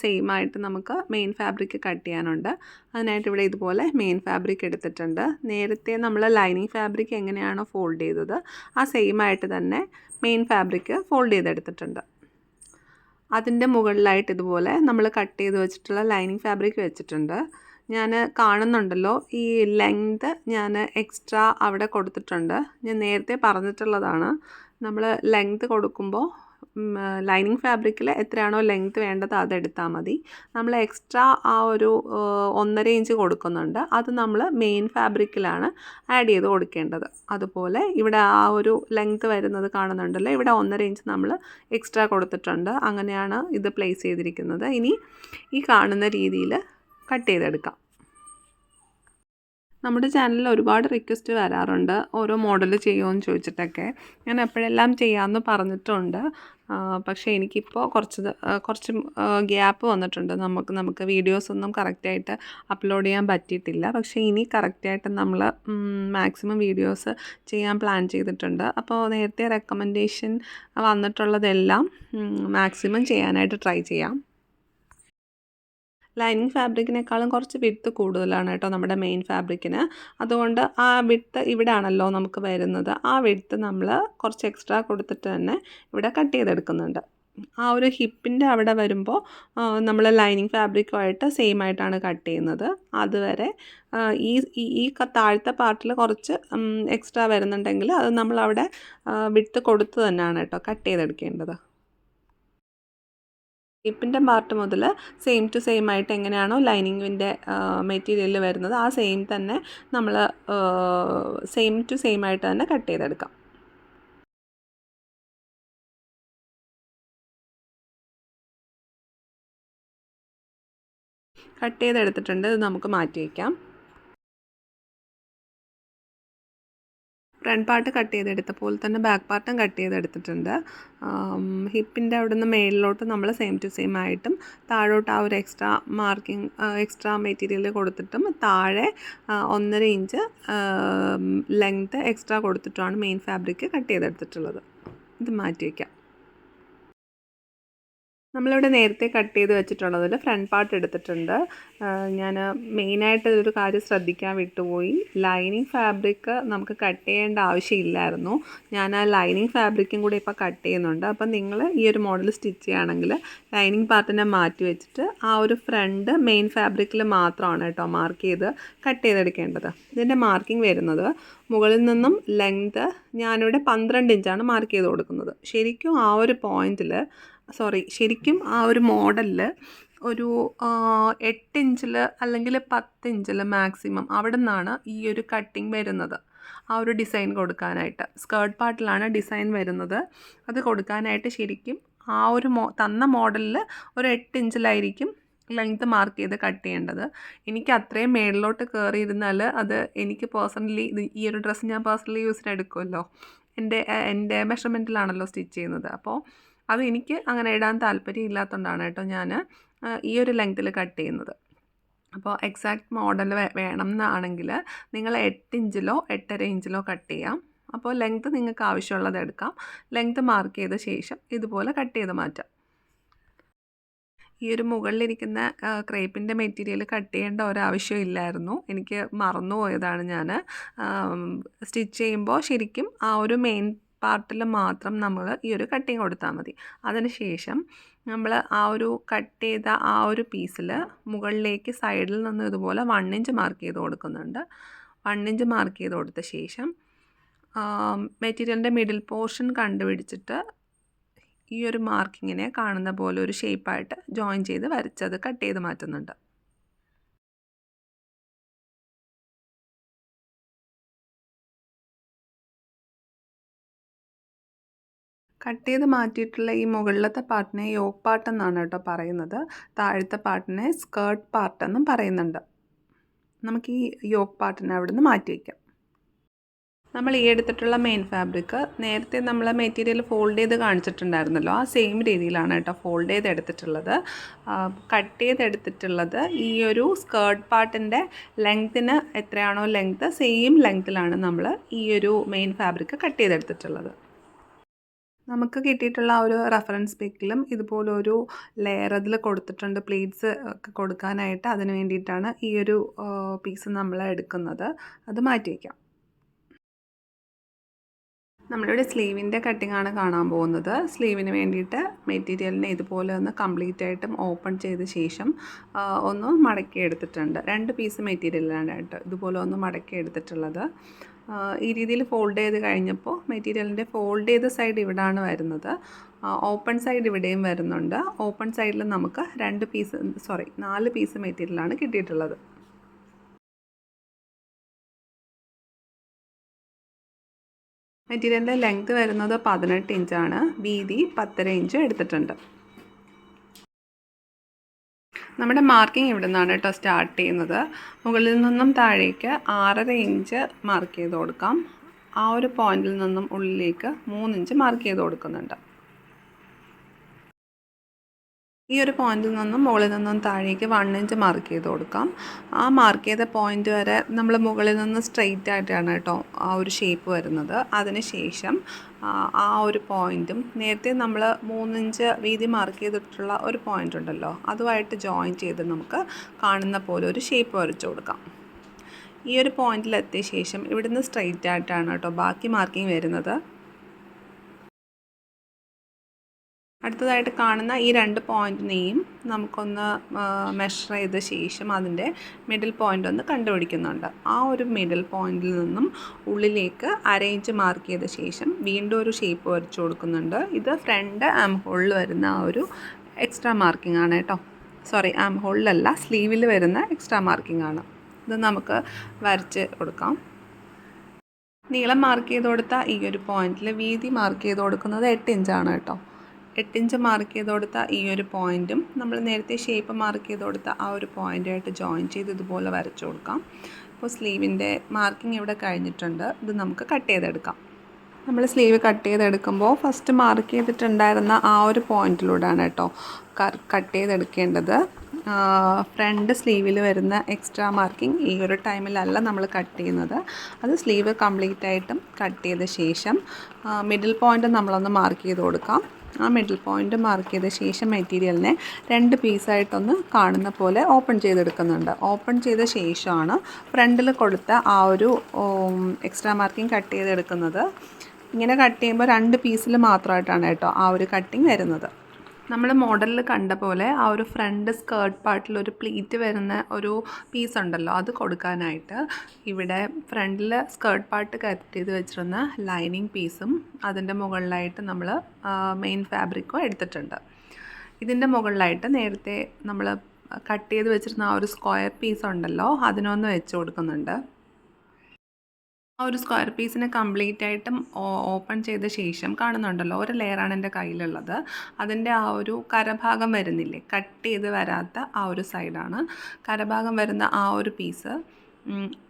സെയിം ആയിട്ട് നമുക്ക് മെയിൻ ഫാബ്രിക് കട്ട് ചെയ്യാനുണ്ട്. അതിനായിട്ട് ഇവിടെ ഇതുപോലെ മെയിൻ ഫാബ്രിക് എടുത്തിട്ടുണ്ട്. നേരത്തെ നമ്മൾ ലൈനിങ് ഫാബ്രിക് എങ്ങനെയാണോ ഫോൾഡ് ചെയ്തത് ആ സെയിം ആയിട്ട് തന്നെ മെയിൻ ഫാബ്രിക് ഫോൾഡ് ചെയ്തെടുത്തിട്ടുണ്ട്. അതിന്റെ മുകളിലായിട്ട് ഇതുപോലെ നമ്മൾ കട്ട് ചെയ്ത് വെച്ചിട്ടുള്ള ലൈനിങ് ഫാബ്രിക് വെച്ചിട്ടുണ്ട്. ഞാൻ കാണുന്നുണ്ടല്ലോ. ഈ ലെങ്ത് ഞാൻ എക്സ്ട്രാ അവിടെ കൊടുത്തിട്ടുണ്ട്. ഞാൻ നേരത്തെ പറഞ്ഞിട്ടുള്ളതാണ്. നമ്മൾ ലെങ്ത് കൊടുക്കുമ്പോൾ ലൈനിങ് ഫാബ്രിക്കിൽ എത്രയാണോ ലെങ്ത് വേണ്ടത് അതെടുത്താൽ മതി. നമ്മൾ എക്സ്ട്രാ ആ ഒരു ഒന്നര ഇഞ്ച് കൊടുക്കുന്നുണ്ട്. അത് നമ്മൾ മെയിൻ ഫാബ്രിക്കിലാണ് ആഡ് ചെയ്ത് കൊടുക്കേണ്ടത്. അതുപോലെ ഇവിടെ ആ ഒരു ലെങ്ത് വരുന്നത് കാണുന്നുണ്ടല്ലോ. ഇവിടെ ഒന്നര ഇഞ്ച് നമ്മൾ എക്സ്ട്രാ കൊടുത്തിട്ടുണ്ട്. അങ്ങനെയാണ് ഇത് പ്ലേസ് ചെയ്തിരിക്കുന്നത്. ഇനി ഈ കാണുന്ന രീതിയിൽ കട്ട് ചെയ്തെടുക്കാം നമ്മുടെ ചാനലിൽ ഒരുപാട് റിക്വസ്റ്റ് വരാറുണ്ട്. ഓരോ മോഡൽ ചെയ്യുമെന്ന് ചോദിച്ചിട്ടൊക്കെ. ഞാൻ എപ്പോഴെല്ലാം ചെയ്യാമെന്ന് പറഞ്ഞിട്ടുണ്ട്. പക്ഷേ എനിക്കിപ്പോൾ കുറച്ച് കുറച്ച് ഗ്യാപ്പ് വന്നിട്ടുണ്ട്. നമുക്ക് നമുക്ക് വീഡിയോസ് ഒന്നും കറക്റ്റായിട്ട് അപ്ലോഡ് ചെയ്യാൻ പറ്റിയിട്ടില്ല. പക്ഷേ ഇനി കറക്റ്റായിട്ട് നമ്മൾ മാക്സിമം വീഡിയോസ് ചെയ്യാൻ പ്ലാൻ ചെയ്തിട്ടുണ്ട്. അപ്പോൾ നേരത്തെ റെക്കമെൻഡേഷൻ വന്നിട്ടുള്ളതെല്ലാം മാക്സിമം ചെയ്യാനായിട്ട് ട്രൈ ചെയ്യാം. ലൈനിങ് ഫാബ്രിക്കിനേക്കാളും കുറച്ച് വിട്ത്ത് കൂടുതലാണ് കേട്ടോ നമ്മുടെ മെയിൻ ഫാബ്രിക്കിന്. അതുകൊണ്ട് ആ വിട്ത്ത് ഇവിടെ ആണല്ലോ നമുക്ക് വരുന്നത്. ആ വിട്ത്ത് നമ്മൾ കുറച്ച് എക്സ്ട്രാ കൊടുത്തിട്ട് തന്നെ ഇവിടെ കട്ട് ചെയ്തെടുക്കുന്നുണ്ട്. ആ ഒരു ഹിപ്പിന്റെ അവിടെ വരുമ്പോൾ നമ്മൾ ലൈനിങ് ഫാബ്രിക്കുമായിട്ട് സെയിം ആയിട്ടാണ് കട്ട് ചെയ്യുന്നത്. അതുവരെ ഈ ഈ- താഴത്തെ പാർട്ടിൽ കുറച്ച് എക്സ്ട്രാ വരുന്നുണ്ടെങ്കിൽ അത് നമ്മളവിടെ വിട്ട് കൊടുത്ത് തന്നെയാണ് കേട്ടോ കട്ട് ചെയ്തെടുക്കേണ്ടത്. ഹിപ്പിന്റെ പാർട്ട് മുതൽ സെയിം ടു സെയിം ആയിട്ട് എങ്ങനെയാണോ ലൈനിങ്ങിന്റെ മെറ്റീരിയൽ വരുന്നത് ആ സെയിം തന്നെ നമ്മൾ സെയിം ടു സെയിം ആയിട്ട് തന്നെ കട്ട് ചെയ്തെടുക്കാം. കട്ട് ചെയ്തെടുത്തിട്ടുണ്ട് ഇത് നമുക്ക് മാറ്റി വയ്ക്കാം. ഫ്രണ്ട് പാർട്ട് കട്ട് ചെയ്തെടുത്ത പോലെ തന്നെ ബാക്ക് പാർട്ടും കട്ട് ചെയ്തെടുത്തിട്ടുണ്ട്. ഹിപ്പിന്റെ അവിടെ നിന്ന് മേളിലോട്ട് നമ്മൾ സെയിം ടു സെയിം ആയിട്ടും താഴോട്ട് ആ ഒരു എക്സ്ട്രാ മാർക്കിംഗ് എക്സ്ട്രാ മെറ്റീരിയൽ കൊടുത്തിട്ടും താഴെ ഒന്നര ഇഞ്ച് ലെങ്ത്ത് എക്സ്ട്രാ കൊടുത്തിട്ടുമാണ് മെയിൻ ഫാബ്രിക് കട്ട് ചെയ്തെടുത്തിട്ടുള്ളത്. ഇത് മാറ്റി വയ്ക്കാം നമ്മളിവിടെ നേരത്തെ കട്ട് ചെയ്ത് വെച്ചിട്ടുള്ളതിൽ ഫ്രണ്ട് പാർട്ട് എടുത്തിട്ടുണ്ട്. ഞാൻ മെയിനായിട്ട് ഒരു കാര്യം ശ്രദ്ധിക്കാൻ വിട്ടുപോയി. ലൈനിങ് ഫാബ്രിക് നമുക്ക് കട്ട് ചെയ്യേണ്ട ആവശ്യമില്ലായിരുന്നു. ഞാൻ ആ ലൈനിങ് ഫാബ്രിക്കും കൂടി ഇപ്പോൾ കട്ട് ചെയ്യുന്നുണ്ട്. അപ്പം നിങ്ങൾ ഈ ഒരു മോഡൽ സ്റ്റിച്ച് ചെയ്യുകയാണെങ്കിൽ ലൈനിങ് പാർട്ടിനെ മാറ്റി വെച്ചിട്ട് ആ ഒരു ഫ്രണ്ട് മെയിൻ ഫാബ്രിക്കിൽ മാത്രമാണ് കേട്ടോ മാർക്ക് ചെയ്ത് കട്ട് ചെയ്തെടുക്കേണ്ടത്. ഇതിന്റെ മാർക്കിംഗ് വരുന്നത് മുകളിൽ നിന്നും ലെങ്ത് ഞാനിവിടെ പന്ത്രണ്ട് ഇഞ്ചാണ് മാർക്ക് ചെയ്ത് കൊടുക്കുന്നത്. ശരിക്കും ആ ഒരു പോയിന്റിൽ സോറി ശരിക്കും ആ ഒരു മോഡലിൽ ഒരു എട്ട് ഇഞ്ചിൽ അല്ലെങ്കിൽ പത്ത് ഇഞ്ചിൽ മാക്സിമം അവിടെ നിന്നാണ് ഈ ഒരു കട്ടിങ് വരുന്നത്. ആ ഒരു ഡിസൈൻ കൊടുക്കാനായിട്ട്. സ്കേർട്ട് പാർട്ടിലാണ് ഡിസൈൻ വരുന്നത്. അത് കൊടുക്കാനായിട്ട് ശരിക്കും ആ ഒരു മോ തന്ന മോഡലിൽ ഒരു എട്ട് ഇഞ്ചിലായിരിക്കും ലെങ്ത് മാർക്ക് ചെയ്ത് കട്ട് ചെയ്യേണ്ടത്. എനിക്ക് അത്രയും മേളിലോട്ട് കയറിയിരുന്നാൽ അത് എനിക്ക് പേഴ്സണലി ഈ ഒരു ഡ്രസ്സ് ഞാൻ പേഴ്സണലി യൂസിന് എടുക്കുമല്ലോ. എന്റെ എന്റെ മെഷർമെന്റിലാണല്ലോ സ്റ്റിച്ച് ചെയ്യുന്നത്. അപ്പോൾ അത് എനിക്ക് അങ്ങനെ ഇടാൻ താല്പര്യം ഇല്ലാത്തതുകൊണ്ടാണ് കേട്ടോ ഞാൻ ഈ ഒരു ലെങ്ത്തിൽ കട്ട് ചെയ്യുന്നത്. അപ്പോൾ എക്സാക്ട് മോഡൽ വേണം എന്നാണെങ്കിൽ നിങ്ങൾ എട്ട് ഇഞ്ചിലോ എട്ടര ഇഞ്ചിലോ കട്ട് ചെയ്യാം. അപ്പോൾ ലെങ്ത്ത് നിങ്ങൾക്ക് ആവശ്യമുള്ളത് എടുക്കാം. ലെങ്ത്ത് മാർക്ക് ചെയ്ത ശേഷം ഇതുപോലെ കട്ട് ചെയ്ത് മാറ്റാം. ഈ ഒരു മുകളിലിരിക്കുന്ന ക്രേപ്പിന്റെ മെറ്റീരിയൽ കട്ട് ചെയ്യേണ്ട ഒരാവശ്യം ഇല്ലായിരുന്നു. എനിക്ക് മറന്നുപോയതാണ് ഞാൻ സ്റ്റിച്ച് ചെയ്യുമ്പോൾ ശരിക്കും ആ ഒരു മെയിൻ പാർട്ടിൽ മാത്രം നമ്മൾ ഈ ഒരു കട്ടിങ് കൊടുത്താൽ മതി. അതിനുശേഷം നമ്മൾ ആ ഒരു കട്ട് ചെയ്ത ആ ഒരു പീസിൽ മുകളിലേക്ക് സൈഡിൽ നിന്ന് ഇതുപോലെ വൺ ഇഞ്ച് മാർക്ക് ചെയ്ത് കൊടുക്കുന്നുണ്ട്. വൺ ഇഞ്ച് മാർക്ക് ചെയ്ത് കൊടുത്ത ശേഷം മെറ്റീരിയലിന്റെ മിഡിൽ പോർഷൻ കണ്ടുപിടിച്ചിട്ട് ഈ ഒരു മാർക്കിങ്ങിനെ കാണുന്ന പോലെ ഒരു ഷേപ്പായിട്ട് ജോയിൻ ചെയ്ത് വരച്ചത് കട്ട് ചെയ്ത് മാറ്റുന്നുണ്ട്. കട്ട് ചെയ്ത് മാറ്റിയിട്ടുള്ള ഈ മുകളിലത്തെ പാർട്ടിനെ യോക്ക് പാർട്ട് എന്നാണ് കേട്ടോ പറയുന്നത്. താഴത്തെ പാർട്ടിനെ സ്കേർട്ട് പാർട്ട് എന്നും പറയുന്നുണ്ട്. നമുക്ക് ഈ യോക്ക് പാർട്ടിനെ അവിടെ നിന്ന് മാറ്റി വയ്ക്കാം നമ്മൾ ഈ എടുത്തിട്ടുള്ള മെയിൻ ഫാബ്രിക് നേരത്തെ നമ്മൾ മെറ്റീരിയൽ ഫോൾഡ് ചെയ്ത് കാണിച്ചിട്ടുണ്ടായിരുന്നല്ലോ. ആ സെയിം രീതിയിലാണ് കേട്ടോ ഫോൾഡ് ചെയ്ത് എടുത്തിട്ടുള്ളത്. കട്ട് ചെയ്ത് എടുത്തിട്ടുള്ളത് ഈ ഒരു സ്കേർട്ട് പാർട്ടിന്റെ ലെങ്ത്തിന് എത്രയാണോ ലെങ്ത്ത് സെയിം ലെങ്ത്തിലാണ് നമ്മൾ ഈ ഒരു മെയിൻ ഫാബ്രിക് കട്ട് ചെയ്തെടുത്തിട്ടുള്ളത് നമുക്ക് കിട്ടിയിട്ടുള്ള ആ ഒരു റെഫറൻസ് പിക്കിലും ഇതുപോലെ ഒരു ലെയർ അതിൽ കൊടുത്തിട്ടുണ്ട് പ്ലേറ്റ്സ് ഒക്കെ കൊടുക്കാനായിട്ട് അതിന് വേണ്ടിയിട്ടാണ് ഈ ഒരു പീസ് നമ്മൾ എടുക്കുന്നത്. അത് മാറ്റി വയ്ക്കാം നമ്മളിവിടെ സ്ലീവിന്റെ കട്ടിംഗ് ആണ് കാണാൻ പോകുന്നത്. സ്ലീവിന് വേണ്ടിയിട്ട് മെറ്റീരിയലിനെ ഇതുപോലെ ഒന്ന് കംപ്ലീറ്റ് ആയിട്ടും ഓപ്പൺ ചെയ്ത ശേഷം ഒന്ന് മടക്കി എടുത്തിട്ടുണ്ട് രണ്ട് പീസ് മെറ്റീരിയലാണ് കേട്ടോ ഇതുപോലെ ഒന്ന് മടക്കി എടുത്തിട്ടുള്ളത് ഈ രീതിയിൽ ഫോൾഡ് ചെയ്ത് കഴിഞ്ഞപ്പോൾ മെറ്റീരിയലിന്റെ ഫോൾഡ് ചെയ്ത സൈഡ് ഇവിടാണ് വരുന്നത്. ഓപ്പൺ സൈഡ് ഇവിടെയും വരുന്നുണ്ട്. ഓപ്പൺ സൈഡിൽ നമുക്ക് രണ്ട് പീസ് സോറി നാല് പീസ് മെറ്റീരിയലാണ് കിട്ടിയിട്ടുള്ളത്. മെറ്റീരിയലിന്റെ ലെങ്ത് വരുന്നത് പതിനെട്ട് ഇഞ്ചാണ്. വീതി പത്തര ഇഞ്ച് എടുത്തിട്ടുണ്ട്. നമ്മുടെ മാർക്കിംഗ് ഇവിടെ നിന്നാണ് കേട്ടോ സ്റ്റാർട്ട് ചെയ്യുന്നത്. മുകളിൽ നിന്നും താഴേക്ക് ആറര ഇഞ്ച് മാർക്ക് ചെയ്ത് കൊടുക്കാം. ആ ഒരു പോയിന്റിൽ നിന്നും ഉള്ളിലേക്ക് മൂന്നിഞ്ച് മാർക്ക് ചെയ്ത് കൊടുക്കുന്നുണ്ട്. ഈ ഒരു പോയിന്റിൽ നിന്നും മുകളിൽ നിന്നും താഴേക്ക് വൺ ഇഞ്ച് മാർക്ക് ചെയ്ത് കൊടുക്കാം. ആ മാർക്ക് ചെയ്ത പോയിന്റ് വരെ നമ്മൾ മുകളിൽ നിന്ന് സ്ട്രെയിറ്റ് ആയിട്ടാണ് കേട്ടോ ആ ഒരു ഷേപ്പ് വരുന്നത്. അതിന് ശേഷം ആ ഒരു പോയിന്റും നേരത്തെ നമ്മൾ മൂന്നിഞ്ച് വീതി മാർക്ക് ചെയ്തിട്ടുള്ള ഒരു പോയിന്റ് ഉണ്ടല്ലോ അതുമായിട്ട് ജോയിൻ ചെയ്ത് നമുക്ക് കാണുന്ന പോലെ ഒരു ഷേപ്പ് വരച്ചു കൊടുക്കാം. ഈ ഒരു പോയിന്റിൽ എത്തിയ ശേഷം ഇവിടുന്ന് സ്ട്രെയിറ്റ് ആയിട്ടാണ് കേട്ടോ ബാക്കി മാർക്കിംഗ് വരുന്നത്. അടുത്തതായിട്ട് കാണുന്ന ഈ രണ്ട് പോയിന്റിനെയും നമുക്കൊന്ന് മെഷർ ചെയ്ത ശേഷം അതിന്റെ മിഡിൽ പോയിന്റ് ഒന്ന് കണ്ടുപിടിക്കുന്നുണ്ട്. ആ ഒരു മിഡിൽ പോയിന്റിൽ നിന്നും ഉള്ളിലേക്ക് അരയിഞ്ച് മാർക്ക് ചെയ്ത ശേഷം വീണ്ടും ഒരു ഷേപ്പ് വരച്ചു കൊടുക്കുന്നുണ്ട്. ഇത് ഫ്രണ്ട് ആം ഹോളിൽ വരുന്ന ആ ഒരു എക്സ്ട്രാ മാർക്കിംഗ് ആണ് കേട്ടോ. സോറി ആം ഹോളിലല്ല സ്ലീവിൽ വരുന്ന എക്സ്ട്രാ മാർക്കിംഗ് ആണ്. ഇത് നമുക്ക് വരച്ച് കൊടുക്കാം. നീളം മാർക്ക് ചെയ്ത് കൊടുത്ത ഈ ഒരു പോയിന്റിൽ വീതി മാർക്ക് ചെയ്ത് കൊടുക്കുന്നത് എട്ട് ഇഞ്ചാണ് കേട്ടോ. എട്ടിഞ്ച് മാർക്ക് ചെയ്ത് കൊടുത്ത ഈ ഒരു പോയിന്റും നമ്മൾ നേരത്തെ ഷേപ്പ് മാർക്ക് ചെയ്ത് കൊടുത്ത ആ ഒരു പോയിന്റായിട്ട് ജോയിൻ ചെയ്ത് ഇതുപോലെ വരച്ചു കൊടുക്കാം. അപ്പോൾ സ്ലീവിന്റെ മാർക്കിംഗ് ഇവിടെ കഴിഞ്ഞിട്ടുണ്ട്. ഇത് നമുക്ക് കട്ട് ചെയ്തെടുക്കാം. നമ്മൾ സ്ലീവ് കട്ട് ചെയ്തെടുക്കുമ്പോൾ ഫസ്റ്റ് മാർക്ക് ചെയ്തിട്ടുണ്ടായിരുന്ന ആ ഒരു പോയിന്റിലൂടെയാണ് കേട്ടോ കട്ട് ചെയ്തെടുക്കേണ്ടത്. ഫ്രണ്ട് സ്ലീവിൽ വരുന്ന എക്സ്ട്രാ മാർക്കിംഗ് ഈ ഒരു ടൈമിലല്ല നമ്മൾ കട്ട് ചെയ്യുന്നത്. അത് സ്ലീവ് കംപ്ലീറ്റ് ആയിട്ടും കട്ട് ചെയ്ത ശേഷം മിഡിൽ പോയിന്റ് നമ്മളൊന്ന് മാർക്ക് ചെയ്ത് കൊടുക്കാം. ആ മിഡിൽ പോയിന്റ് മാർക്ക് ചെയ്ത ശേഷം മെറ്റീരിയലിനെ രണ്ട് പീസായിട്ടൊന്ന് കാണുന്ന പോലെ ഓപ്പൺ ചെയ്തെടുക്കുന്നുണ്ട്. ഓപ്പൺ ചെയ്ത ശേഷമാണ് ഫ്രണ്ടിൽ കൊടുത്ത ആ ഒരു എക്സ്ട്രാ മാർക്കിംഗ് കട്ട് ചെയ്തെടുക്കുന്നത്. ഇങ്ങനെ കട്ട് ചെയ്യുമ്പോൾ രണ്ട് പീസിൽ മാത്രമായിട്ടാണ് കേട്ടോ ആ ഒരു കട്ടിങ് വരുന്നത്. നമ്മൾ മോഡലിൽ കണ്ട പോലെ ആ ഒരു ഫ്രണ്ട് സ്കേർട്ട് പാർട്ടിൽ ഒരു പ്ലീറ്റ് വരുന്ന ഒരു പീസ് ഉണ്ടല്ലോ അത് കൊടുക്കാനായിട്ട് ഇവിടെ ഫ്രണ്ടിൽ സ്കേർട്ട് പാർട്ട് കറക്റ്റ് ചെയ്ത് വെച്ചിരുന്ന ലൈനിങ് പീസും അതിന്റെ മുകളിലായിട്ട് നമ്മൾ മെയിൻ ഫാബ്രിക്കും എടുത്തിട്ടുണ്ട്. ഇതിന്റെ മുകളിലായിട്ട് നേരത്തെ നമ്മൾ കട്ട് ചെയ്ത് വെച്ചിരുന്ന ആ ഒരു സ്ക്വയർ പീസ് ഉണ്ടല്ലോ അതിനൊന്ന് വെച്ച് കൊടുക്കുന്നുണ്ട്. ആ ഒരു സ്ക്വയർ പീസിനെ കംപ്ലീറ്റ് ആയിട്ടും ഓപ്പൺ ചെയ്ത ശേഷം കാണുന്നുണ്ടല്ലോ ഒരു ലെയറാണ് എന്റെ കയ്യിലുള്ളത്. അതിന്റെ ആ ഒരു കരഭാഗം വരുന്നില്ലേ കട്ട് ചെയ്ത് വരാത്ത ആ ഒരു സൈഡാണ് കരഭാഗം വരുന്ന ആ ഒരു പീസ്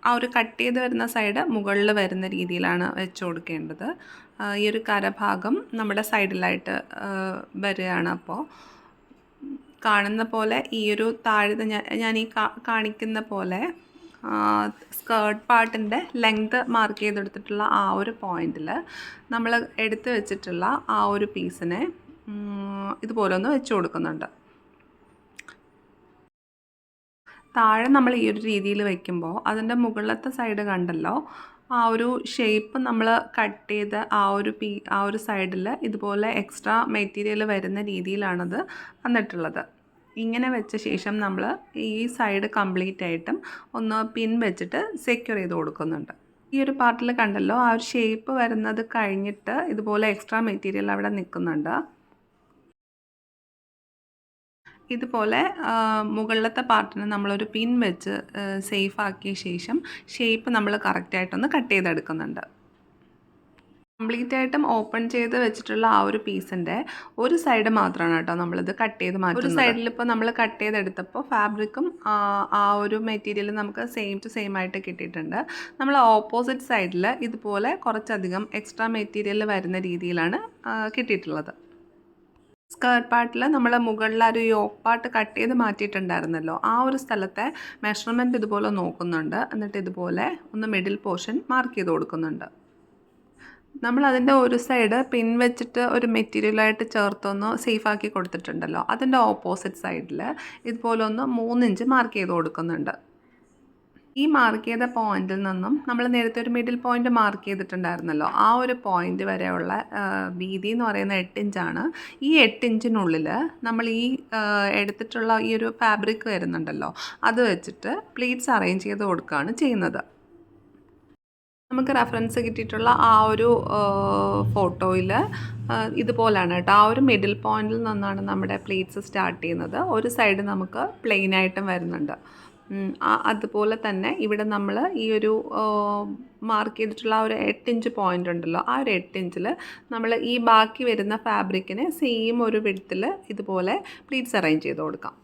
ആ ഒരു കട്ട് ചെയ്ത് വരുന്ന സൈഡ് മുകളിൽ വരുന്ന രീതിയിലാണ് വെച്ച് കൊടുക്കേണ്ടത്. ഈ ഒരു കരഭാഗം നമ്മുടെ സൈഡിലായിട്ട് വരികയാണ് അപ്പോൾ കാണുന്ന പോലെ ഈ ഒരു താഴ്ന്ന ഞാൻ ഈ കാണിക്കുന്ന പോലെ സ്കേർട്ട് പാർട്ടിന്റെ ലെങ്ത് മാർക്ക് ചെയ്തെടുത്തിട്ടുള്ള ആ ഒരു പോയിന്റിൽ നമ്മൾ എടുത്ത് വെച്ചിട്ടുള്ള ആ ഒരു പീസിനെ ഇതുപോലെ ഒന്ന് വെച്ച് കൊടുക്കുന്നുണ്ട്. താഴെ നമ്മൾ ഈ ഒരു രീതിയിൽ വയ്ക്കുമ്പോൾ അതിന്റെ മുകളിലത്തെ സൈഡ് കണ്ടല്ലോ ആ ഒരു ഷേപ്പ് നമ്മൾ കട്ട് ചെയ്ത് ആ ഒരു പീ ആ ഒരു സൈഡിൽ ഇതുപോലെ എക്സ്ട്രാ മെറ്റീരിയൽ വരുന്ന രീതിയിലാണത് വന്നിട്ടുള്ളത്. ഇങ്ങനെ വെച്ച ശേഷം നമ്മൾ ഈ സൈഡ് കംപ്ലീറ്റ് ആയിട്ടും ഒന്ന് പിൻ വെച്ചിട്ട് സെക്യൂർ ചെയ്ത് കൊടുക്കുന്നുണ്ട്. ഈ ഒരു പാർട്ടിൽ കണ്ടല്ലോ ആ ഒരു ഷേപ്പ് വരുന്നത് കഴിഞ്ഞിട്ട് ഇതുപോലെ എക്സ്ട്രാ മെറ്റീരിയൽ അവിടെ നിൽക്കുന്നുണ്ട് ഇതുപോലെ മുകളിലത്തെ പാർട്ടിന് നമ്മളൊരു പിൻ വെച്ച് സേഫ് ആക്കിയ ശേഷം ഷേപ്പ് നമ്മൾ കറക്റ്റായിട്ടൊന്ന് കട്ട് ചെയ്തെടുക്കുന്നുണ്ട്. കംപ്ലീറ്റ് ആയിട്ടും ഓപ്പൺ ചെയ്ത് വെച്ചിട്ടുള്ള ആ ഒരു പീസിന്റെ ഒരു സൈഡ് മാത്രമാണ് കേട്ടോ നമ്മളിത് കട്ട് ചെയ്ത് മാറ്റുന്നത് ഒരു സൈഡിൽ ഇപ്പോൾ നമ്മൾ കട്ട് ചെയ്തെടുത്തപ്പോൾ ഫാബ്രിക്കും ആ ഒരു മെറ്റീരിയലും നമുക്ക് സെയിം ടു സെയിം ആയിട്ട് കിട്ടിയിട്ടുണ്ട്. നമ്മൾ ഓപ്പോസിറ്റ് സൈഡിൽ ഇതുപോലെ കുറച്ചധികം എക്സ്ട്രാ മെറ്റീരിയൽ വരുന്ന രീതിയിലാണ് കിട്ടിയിട്ടുള്ളത്. സ്കേർട്ട് പാർട്ടിൽ നമ്മൾ മുകളിൽ ഒരു യോക്ക് പാർട്ട് കട്ട് ചെയ്ത് മാറ്റിയിട്ടുണ്ടായിരുന്നല്ലോ. ആ ഒരു സ്ഥലത്തെ മെഷർമെന്റ് ഇതുപോലെ നോക്കുന്നുണ്ട്. എന്നിട്ട് ഇതുപോലെ ഒന്ന് മിഡിൽ പോർഷൻ മാർക്ക് ചെയ്ത് കൊടുക്കുന്നുണ്ട്. നമ്മൾ അതിന്റെ ഒരു സൈഡ് പിൻ വെച്ചിട്ട് ഒരു മെറ്റീരിയലായിട്ട് ചേർത്തൊന്ന് സേഫാക്കി കൊടുത്തിട്ടുണ്ടല്ലോ. അതിന്റെ ഓപ്പോസിറ്റ് സൈഡിൽ ഇതുപോലെ ഒന്ന് മൂന്നിഞ്ച് മാർക്ക് ചെയ്ത് കൊടുക്കുന്നുണ്ട്. ഈ മാർക്ക് ചെയ്ത പോയിന്റിൽ നിന്നും നമ്മൾ നേരത്തെ ഒരു മിഡിൽ പോയിന്റ് മാർക്ക് ചെയ്തിട്ടുണ്ടായിരുന്നല്ലോ. ആ ഒരു പോയിന്റ് വരെയുള്ള വീതി എന്ന് പറയുന്ന എട്ടിഞ്ചാണ്. ഈ എട്ടിഞ്ചിനുള്ളിൽ നമ്മൾ ഈ എടുത്തിട്ടുള്ള ഈ ഒരു ഫാബ്രിക് വരുന്നുണ്ടല്ലോ. അത് വെച്ചിട്ട് പ്ലീറ്റ്സ് അറേഞ്ച് ചെയ്ത് കൊടുക്കുകയാണ് ചെയ്യുന്നത്. നമുക്ക് റെഫറൻസ് കിട്ടിയിട്ടുള്ള ആ ഒരു ഫോട്ടോയിൽ ഇതുപോലെയാണ് കേട്ടോ. ആ ഒരു മിഡിൽ പോയിന്റിൽ നിന്നാണ് നമ്മുടെ പ്ലേറ്റ്സ് സ്റ്റാർട്ട് ചെയ്യുന്നത്. ഒരു സൈഡ് നമുക്ക് പ്ലെയിൻ ആയിട്ടും വരുന്നുണ്ട്. അതുപോലെ തന്നെ ഇവിടെ നമ്മൾ ഈ ഒരു മാർക്ക് ചെയ്തിട്ടുള്ള ആ ഒരു എട്ട് ഇഞ്ച് പോയിന്റ് ഉണ്ടല്ലോ. ആ ഒരു എട്ട് ഇഞ്ചിൽ നമ്മൾ ഈ ബാക്കി വരുന്ന ഫാബ്രിക്കിന് സെയിം ഒരു വിടത്തിൽ ഇതുപോലെ പ്ലീറ്റ്സ് അറേഞ്ച് ചെയ്ത് കൊടുക്കാം.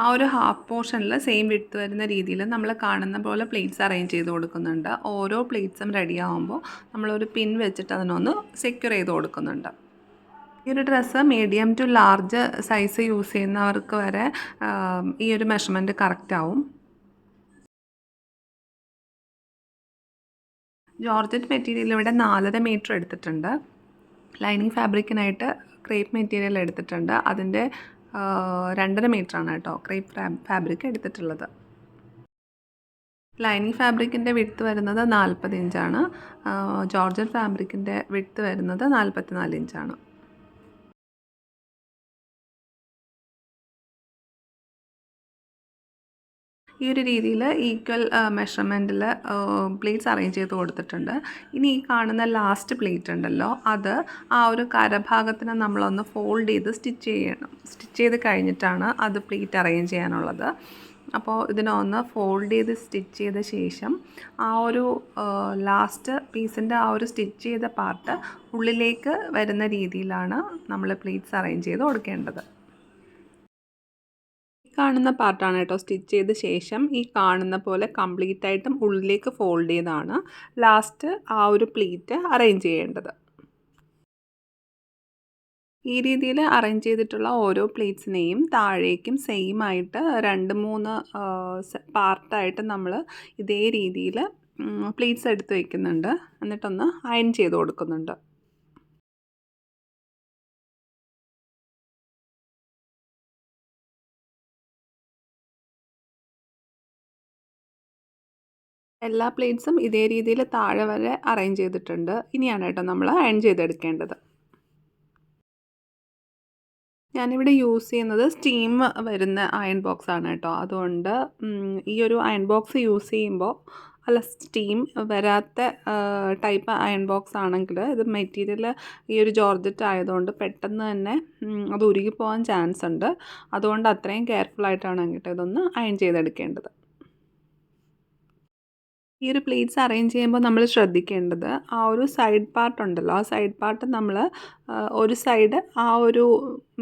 ആ ഒരു ഹാഫ് പോർഷനിൽ സെയിം വിട്ട് വരുന്ന രീതിയിൽ നമ്മൾ കാണുന്ന പോലെ പ്ലേറ്റ്സ് അറേഞ്ച് ചെയ്ത് കൊടുക്കുന്നുണ്ട്. ഓരോ പ്ലേറ്റ്സും റെഡി ആകുമ്പോൾ നമ്മളൊരു പിൻ വെച്ചിട്ട് അതിനൊന്ന് സെക്യൂർ ചെയ്ത് കൊടുക്കുന്നുണ്ട്. ഈ ഒരു dress medium to large size use ചെയ്യുന്നവർക്ക് വരെ ഈ ഒരു മെഷർമെന്റ് കറക്റ്റ് ആവും. ജോർജറ്റ് മെറ്റീരിയൽ ഇവിടെ നാലര മീറ്റർ എടുത്തിട്ടുണ്ട്. ലൈനിങ് ഫാബ്രിക്കിനായിട്ട് ക്രേപ്പ് മെറ്റീരിയൽ എടുത്തിട്ടുണ്ട്. അതിന്റെ രണ്ടര മീറ്ററാണ് കേട്ടോ. ക്രേപ്പ് ഫാബ്രിക് എടുത്തിട്ടുള്ളത്. ലൈനിങ് ഫാബ്രിക്കിന്റെ വിട്ത് വരുന്നത് നാൽപ്പത് ഇഞ്ചാണ്. ജോർജറ്റ് ഫാബ്രിക്കിന്റെ വിട്ത് വരുന്നത് നാൽപ്പത്തി നാല് ഇഞ്ചാണ്. ഈ ഒരു രീതിയിൽ ഈക്വൽ മെഷർമെന്റിൽ പ്ലേറ്റ്സ് അറേഞ്ച് ചെയ്ത് കൊടുത്തിട്ടുണ്ട്. ഇനി ഈ കാണുന്ന ലാസ്റ്റ് പ്ലേറ്റ് ഉണ്ടല്ലോ അത് ആ ഒരു കരഭാഗത്തിന് നമ്മളൊന്ന് ഫോൾഡ് ചെയ്ത് സ്റ്റിച്ച് ചെയ്യണം. സ്റ്റിച്ച് ചെയ്ത് കഴിഞ്ഞിട്ടാണ് അത് പ്ലേറ്റ് അറേഞ്ച് ചെയ്യാനുള്ളത്. അപ്പോൾ ഇതിനൊന്ന് ഫോൾഡ് ചെയ്ത് സ്റ്റിച്ച് ചെയ്ത ശേഷം ആ ഒരു ലാസ്റ്റ് പീസിന്റെ ആ ഒരു സ്റ്റിച്ച് ചെയ്ത പാർട്ട് ഉള്ളിലേക്ക് വരുന്ന രീതിയിലാണ് നമ്മൾ പ്ലേറ്റ്സ് അറേഞ്ച് ചെയ്ത് കൊടുക്കേണ്ടത്. കാണുന്ന പാർട്ടാണ് കേട്ടോ. സ്റ്റിച്ച് ചെയ്ത ശേഷം ഈ കാണുന്ന പോലെ കംപ്ലീറ്റ് ആയിട്ടും ഉള്ളിലേക്ക് ഫോൾഡ് ചെയ്താണ് ലാസ്റ്റ് ആ ഒരു പ്ലീറ്റ് അറേഞ്ച് ചെയ്യേണ്ടത്. ഈ രീതിയിൽ അറേഞ്ച് ചെയ്തിട്ടുള്ള ഓരോ പ്ലേറ്റ്സിനെയും താഴേക്കും സെയിം ആയിട്ട് രണ്ട് മൂന്ന് പാർട്ടായിട്ട് നമ്മൾ ഇതേ രീതിയിൽ പ്ലേറ്റ്സ് എടുത്ത് വയ്ക്കുന്നുണ്ട് എന്നിട്ടൊന്ന് അയൺ ചെയ്ത് കൊടുക്കുന്നുണ്ട്. എല്ലാ പ്ലേറ്റ്സും ഇതേ രീതിയിൽ താഴെ വരെ അറേഞ്ച് ചെയ്തിട്ടുണ്ട്. ഇനിയാണ് കേട്ടോ നമ്മൾ അയൺ ചെയ്തെടുക്കേണ്ടത്. ഞാനിവിടെ യൂസ് ചെയ്യുന്നത് സ്റ്റീം വരുന്ന അയൺ ബോക്സ് ആണ് കേട്ടോ. അതുകൊണ്ട് ഈ ഒരു അയൺ ബോക്സ് യൂസ് ചെയ്യുമ്പോൾ അല്ല സ്റ്റീം വരാത്ത ടൈപ്പ് അയൺ ബോക്സ് ആണെങ്കിൽ ഇത് മെറ്റീരിയൽ ഈ ഒരു ജോർജറ്റ് ആയതുകൊണ്ട് പെട്ടെന്ന് തന്നെ അത് ഉരുകി പോകാൻ ചാൻസ് ഉണ്ട്. അതുകൊണ്ട് അത്രയും കെയർഫുൾ ആയിട്ടാണ് കേട്ടോ ഇതൊന്ന് അയൺ ചെയ്തെടുക്കേണ്ടത്. ഈ ഒരു പ്ലേറ്റ്സ് അറേഞ്ച് ചെയ്യുമ്പോൾ നമ്മൾ ശ്രദ്ധിക്കേണ്ടത് ആ ഒരു സൈഡ് പാർട്ട് ഉണ്ടല്ലോ. ആ സൈഡ് പാർട്ട് നമ്മൾ ഒരു സൈഡ് ആ ഒരു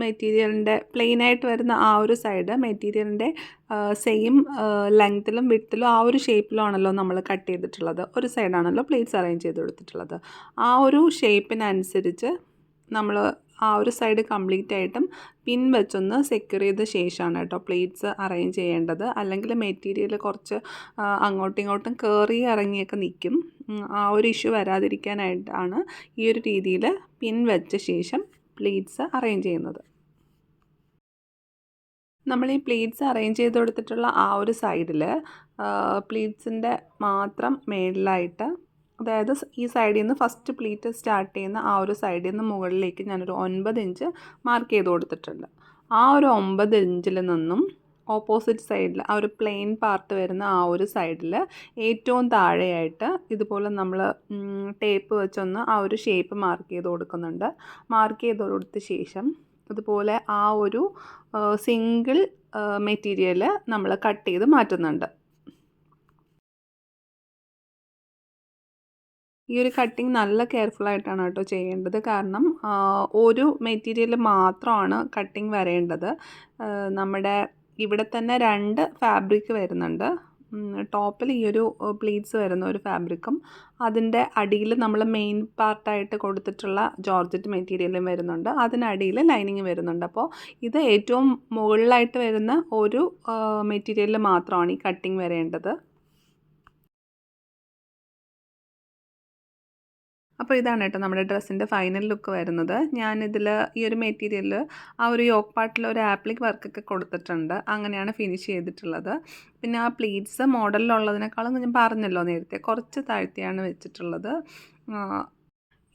മെറ്റീരിയലിന്റെ പ്ലെയിനായിട്ട് വരുന്ന ആ ഒരു സൈഡ് മെറ്റീരിയലിന്റെ സെയിം ലെങ്ത്തിലും വിട്ടിലും ആ ഒരു ഷേപ്പിലാണല്ലോ നമ്മൾ കട്ട് ചെയ്തിട്ടുള്ളത്. ഒരു സൈഡാണല്ലോ പ്ലേറ്റ്സ് അറേഞ്ച് ചെയ്ത് കൊടുത്തിട്ടുള്ളത്. ആ ഒരു ഷേപ്പിനനുസരിച്ച് നമ്മൾ ആ ഒരു സൈഡ് കംപ്ലീറ്റ് ആയിട്ടും പിൻ വെച്ചൊന്ന് സെക്യൂർ ചെയ്ത ശേഷമാണ് കേട്ടോ പ്ലേറ്റ്സ് അറേഞ്ച് ചെയ്യേണ്ടത്. അല്ലെങ്കിൽ മെറ്റീരിയൽ കുറച്ച് അങ്ങോട്ടും ഇങ്ങോട്ടും കയറി ഇറങ്ങിയൊക്കെ നിൽക്കും ആ ഒരു ഇഷ്യൂ വരാതിരിക്കാനായിട്ടാണ് ഈ ഒരു രീതിയിൽ പിൻ വെച്ച ശേഷം പ്ലേറ്റ്സ് അറേഞ്ച് ചെയ്യുന്നത്. നമ്മൾ ഈ പ്ലേറ്റ്സ് അറേഞ്ച് ചെയ്ത് കൊടുത്തിട്ടുള്ള ആ ഒരു സൈഡിൽ പ്ലേറ്റ്സിന്റെ മാത്രം മേളിലായിട്ട് അതായത് ഈ സൈഡിൽ നിന്ന് ഫസ്റ്റ് പ്ലീറ്റ് സ്റ്റാർട്ട് ചെയ്യുന്ന ആ ഒരു സൈഡിൽ നിന്ന് മുകളിലേക്ക് ഞാനൊരു ഒൻപത് ഇഞ്ച് മാർക്ക് ചെയ്ത് കൊടുത്തിട്ടുണ്ട്. ആ ഒരു ഒമ്പത് ഇഞ്ചിൽ നിന്നും ഓപ്പോസിറ്റ് സൈഡിൽ ആ ഒരു പ്ലെയിൻ പാർട്ട് വരുന്ന ആ ഒരു സൈഡിൽ ഏറ്റവും താഴെയായിട്ട് ഇതുപോലെ നമ്മൾ ടേപ്പ് വെച്ചൊന്ന് ആ ഒരു ഷേപ്പ് മാർക്ക് ചെയ്ത് കൊടുക്കുന്നുണ്ട്. മാർക്ക് ചെയ്ത് കൊടുത്ത ശേഷം അതുപോലെ ആ ഒരു സിംഗിൾ മെറ്റീരിയൽ നമ്മൾ കട്ട് ചെയ്ത് മാറ്റുന്നുണ്ട്. ഈ ഒരു കട്ടിങ് നല്ല ആയിട്ടാണ് കേട്ടോ ചെയ്യേണ്ടത്. കാരണം ഒരു മെറ്റീരിയൽ മാത്രമാണ് കട്ടിങ് വരേണ്ടത്. നമ്മുടെ ഇവിടെ തന്നെ രണ്ട് ഫാബ്രിക് വരുന്നുണ്ട്. ടോപ്പിൽ ഈ ഒരു പ്ലീറ്റ്സ് വരുന്ന ഒരു ഫാബ്രിക്കും അതിന്റെ അടിയിൽ നമ്മൾ മെയിൻ പാർട്ടായിട്ട് കൊടുത്തിട്ടുള്ള ജോർജറ്റ് മെറ്റീരിയലും വരുന്നുണ്ട്. അതിനടിയിൽ ലൈനിങ് വരുന്നുണ്ട്. അപ്പോൾ ഇത് ഏറ്റവും മുകളിലായിട്ട് വരുന്ന ഒരു മെറ്റീരിയലിൽ മാത്രമാണ് ഈ കട്ടിങ് വരേണ്ടത്. അപ്പോൾ ഇതാണ് കേട്ടോ നമ്മുടെ ഡ്രസ്സിന്റെ ഫൈനൽ ലുക്ക് വരുന്നത്. ഞാനിതിൽ ഈ ഒരു മെറ്റീരിയലിൽ ആ ഒരു യോക്ക് പാട്ടിൽ ഒരു ആപ്ലിക് വർക്കൊക്കെ കൊടുത്തിട്ടുണ്ട്. അങ്ങനെയാണ് ഫിനിഷ് ചെയ്തിട്ടുള്ളത്. പിന്നെ ആ പ്ലീറ്റ്സ് മോഡലിലുള്ളതിനേക്കാളും ഞാൻ പറഞ്ഞല്ലോ നേരത്തെ കുറച്ച് താഴ്ത്തിയാണ് വെച്ചിട്ടുള്ളത്.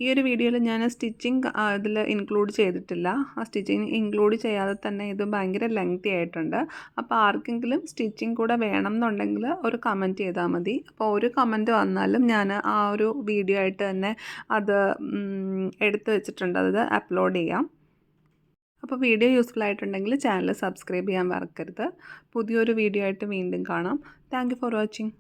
ഈ ഒരു വീഡിയോയിൽ ഞാൻ സ്റ്റിച്ചിങ് ഇതിൽ ഇൻക്ലൂഡ് ചെയ്തിട്ടില്ല. ആ സ്റ്റിച്ചിങ് ഇൻക്ലൂഡ് ചെയ്യാതെ തന്നെ ഇത് ഭയങ്കര ലെങ്തി ആയിട്ടുണ്ട്. അപ്പോൾ ആർക്കെങ്കിലും സ്റ്റിച്ചിങ് കൂടെ വേണം എന്നുണ്ടെങ്കിൽ ഒരു കമന്റ് ചെയ്താൽ മതി. അപ്പോൾ ഒരു കമന്റ് വന്നാലും ഞാൻ ആ ഒരു വീഡിയോ ആയിട്ട് തന്നെ അത് എടുത്തു വെച്ചിട്ടുണ്ട്. അത് അപ്ലോഡ് ചെയ്യാം. അപ്പോൾ വീഡിയോ യൂസ്ഫുൾ ആയിട്ടുണ്ടെങ്കിൽ ചാനൽ സബ്സ്ക്രൈബ് ചെയ്യാൻ മറക്കരുത്. പുതിയൊരു വീഡിയോ ആയിട്ട് വീണ്ടും കാണാം. Thank for watching